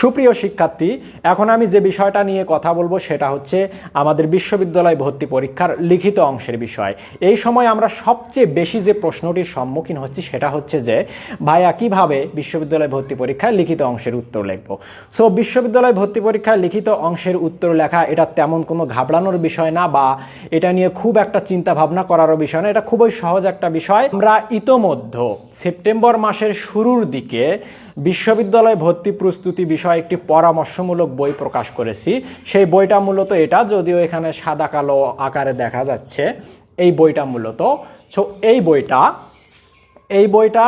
সুপ্রিয় শিক্ষার্থী, এখন আমি যে বিষয়টা নিয়ে কথা বলব সেটা হচ্ছে আমাদের বিশ্ববিদ্যালয় ভর্তি পরীক্ষার লিখিত অংশের বিষয়। এই সময় আমরা সবচেয়ে বেশি যে প্রশ্নটির সম্মুখীন হচ্ছি সেটা হচ্ছে যে, ভাইয়া কীভাবে বিশ্ববিদ্যালয় ভর্তি পরীক্ষায় লিখিত অংশের উত্তর লিখব? সো বিশ্ববিদ্যালয় ভর্তি পরীক্ষায় লিখিত অংশের উত্তর লেখা এটা তেমন কোনো ঘাবড়ানোর বিষয় না বা এটা নিয়ে খুব একটা চিন্তা ভাবনা করারও বিষয় না, এটা খুবই সহজ একটা বিষয়। আমরা ইতোমধ্যে সেপ্টেম্বর মাসের শুরুর দিকে বিশ্ববিদ্যালয় ভর্তি প্রস্তুতি বিষয়ে একটি পরামর্শমূলক বই প্রকাশ করেছি। সেই বইটা মূলত এটা, যদিও এখানে সাদা কালো আকারে দেখা যাচ্ছে, এই বইটা মূলত। সো, এই বইটা এই বইটা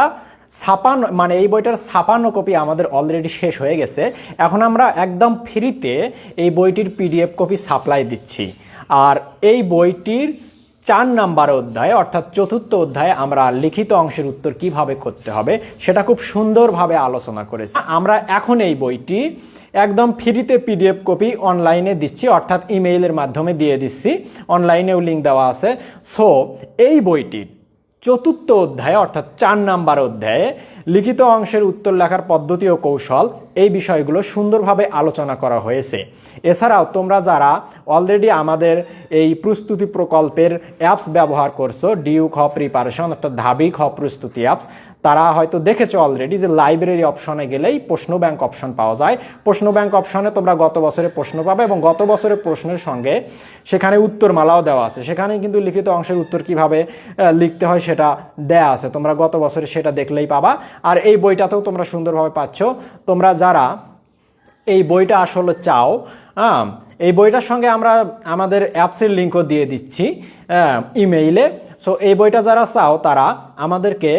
ছাপানো মানে এই বইটার ছাপানো কপি আমাদের অলরেডি শেষ হয়ে গেছে। এখন আমরা একদম ফ্রিতে এই বইটির পিডিএফ কপি সাপ্লাই দিচ্ছি। আর এই বইটির চার নাম্বার অধ্যায়ে, অর্থাৎ চতুর্থ অধ্যায়ে আমরা লিখিত অংশের উত্তর কীভাবে করতে হবে, সেটা খুব সুন্দরভাবে আলোচনা করেছি। আমরা এখন এই বইটি একদম ফ্রিতে পিডিএফ কপি অনলাইনে দিচ্ছি, অর্থাৎ ইমেইলের মাধ্যমে দিয়ে দিচ্ছি। অনলাইনেও লিঙ্ক দেওয়া আছে। সো এই বইটির চতুর্থ অধ্যায়ে, অর্থাৎ চার নাম্বার অধ্যায়ে লিখিত অংশের উত্তর লেখার পদ্ধতি ও কৌশল এই বিষয়গুলো সুন্দরভাবে আলোচনা করা হয়েছে। এছাড়াও তোমরা যারা অলরেডি আমাদের এই প্রস্তুতি প্রকল্পের অ্যাপস ব্যবহার করছ ডিউ খ প্রিপারেশন অর্থাৎ ধাবি খ প্রস্তুতি অ্যাপস তারা হয়তো দেখেছ অলরেডি যে লাইব্রেরি অপশনে গেলেই প্রশ্ন ব্যাংক অপশন পাওয়া যায়। প্রশ্ন ব্যাংক অপশনে তোমরা গত বছরের প্রশ্ন পাবে এবং গত বছরের প্রশ্নের সঙ্গে সেখানে উত্তরমালাও দেওয়া আছে। সেখানে কিন্তু লিখিত অংশের উত্তর কীভাবে লিখতে হয় সেটা দেয়া আছে। তোমরা গত বছরে সেটা দেখলেই পাবা। আর এই বইটাতেও তোমরা সুন্দরভাবে পাচ্ছ। তোমরা যারা এই বইটা আসলে চাও হ্যাঁ এই বইটার সঙ্গে আমরা আমাদের অ্যাপসের লিঙ্কও দিয়ে দিচ্ছি ইমেইলে। সো এই বইটা যারা চাও, তারা আমাদেরকে,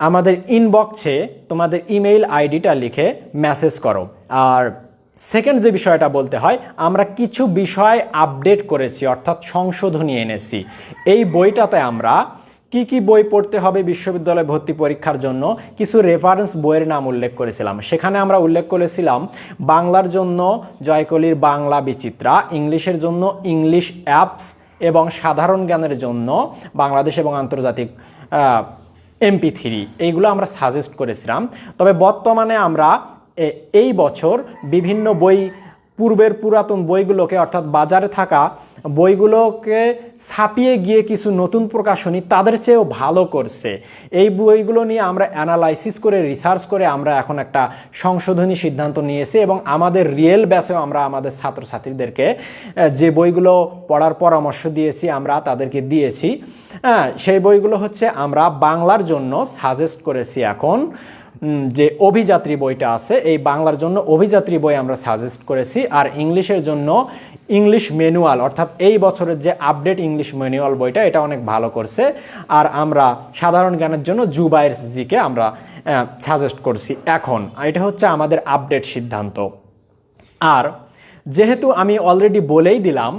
আমাদের ইনবক্সে তোমাদের ইমেইল আইডিটা লিখে মেসেজ করো। আর সেকেন্ড যে বিষয়টা বলতে হয়, আমরা কিছু বিষয় আপডেট করেছি, অর্থাৎ সংশোধনী এনেছি। এই বইটাতে আমরা কি কি বই পড়তে হবে বিশ্ববিদ্যালয় ভর্তি পরীক্ষার জন্য? কিছু রেফারেন্স বইয়ের নাম উল্লেখ করেছিলাম। সেখানে আমরা উল্লেখ করেছিলাম বাংলার জন্য জয়কলির বাংলা বিচিত্রা, ইংলিশের জন্য ইংলিশ অ্যাপস এবং সাধারণ জ্ঞানের জন্য বাংলাদেশ এবং আন্তর্জাতিক এমপি থ্রি এইগুলো আমরা সাজেস্ট করেছিলাম। তবে বর্তমানে আমরা এই বছর বিভিন্ন বই পূর্বের পুরাতন বইগুলোকে, অর্থাৎ বাজারে থাকা বইগুলোকে ছাপিয়ে গিয়ে কিছু নতুন প্রকাশনী তাদের চেয়েও ভালো করছে। এই বইগুলো নিয়ে আমরা অ্যানালাইসিস করে রিসার্চ করে আমরা এখন একটা সংশোধনী সিদ্ধান্ত নিয়েছি এবং আমাদের রিয়েল ব্যাচেও আমরা আমাদের ছাত্রছাত্রীদেরকে যে বইগুলো পড়ার পরামর্শ দিয়েছি আমরা তাদেরকে দিয়েছি। হ্যাঁ সেই বইগুলো হচ্ছে আমরা বাংলার জন্য সাজেস্ট করেছি এখন। যে অভিযাত্রী বইটা আছে, এই বাংলার জন্য অভিযাত্রী বই আমরা সাজেস্ট করেছি। আর ইংলিশের জন্য ইংলিশ ম্যানুয়াল অর্থাৎ এই বছরের যে আপডেট ইংলিশ ম্যানুয়াল বইটা, এটা অনেক ভালো করছে। আর আমরা সাধারণ জ্ঞানের জন্য জুবাইর জিকে আমরা সাজেস্ট করছি এখন। এটা হচ্ছে আমাদের আপডেট সিদ্ধান্ত। আর যেহেতু আমি অলরেডি বলেই দিলাম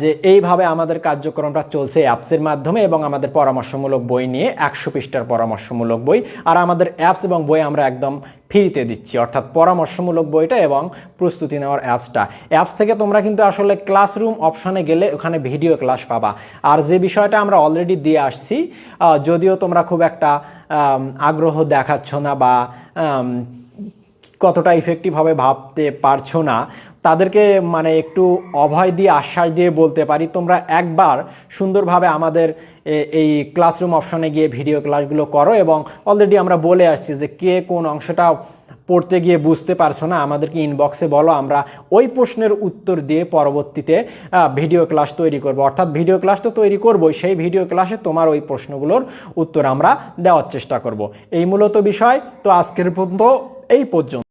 যে এইভাবে আমাদের কার্যক্রমটা চলছে অ্যাপসের মাধ্যমে এবং আমাদের পরামর্শমূলক বই নিয়ে একশো পৃষ্ঠার পরামর্শমূলক বই আর আমাদের অ্যাপস এবং বই আমরা একদম ফ্রিতে দিচ্ছি, অর্থাৎ পরামর্শমূলক বইটা এবং প্রস্তুতি নেওয়ার অ্যাপসটা। অ্যাপস থেকে তোমরা কিন্তু আসলে ক্লাসরুম অপশনে গেলে ওখানে ভিডিও ক্লাস পাবা। আর যে বিষয়টা আমরা অলরেডি দিয়ে আসছি যদিও তোমরা খুব একটা আগ্রহ দেখাচ্ছ না বা কতটা ইফেক্টিভভাবে ভাবতে পারছ না, তাদেরকে মানে একটু অভয় দিয়ে, আশ্বাস দিয়ে বলতে পারি। তোমরা একবার সুন্দরভাবে আমাদের এই ক্লাসরুম অপশনে গিয়ে ভিডিও ক্লাসগুলো করো এবং অলরেডি আমরা বলে আসছি যে কে কোন অংশটা পড়তে গিয়ে বুঝতে পারছ না, আমাদেরকে ইনবক্সে বলো, আমরা ওই প্রশ্নের উত্তর দিয়ে পরবর্তীতে ভিডিও ক্লাস তৈরি করব। অর্থাৎ ভিডিও ক্লাস তো তৈরি করবই, সেই ভিডিও ক্লাসে তোমার ওই প্রশ্নগুলোর উত্তর আমরা দেওয়ার চেষ্টা করব। এই মূলত বিষয়, তো আজকের পর্যন্ত এই পর্যন্ত।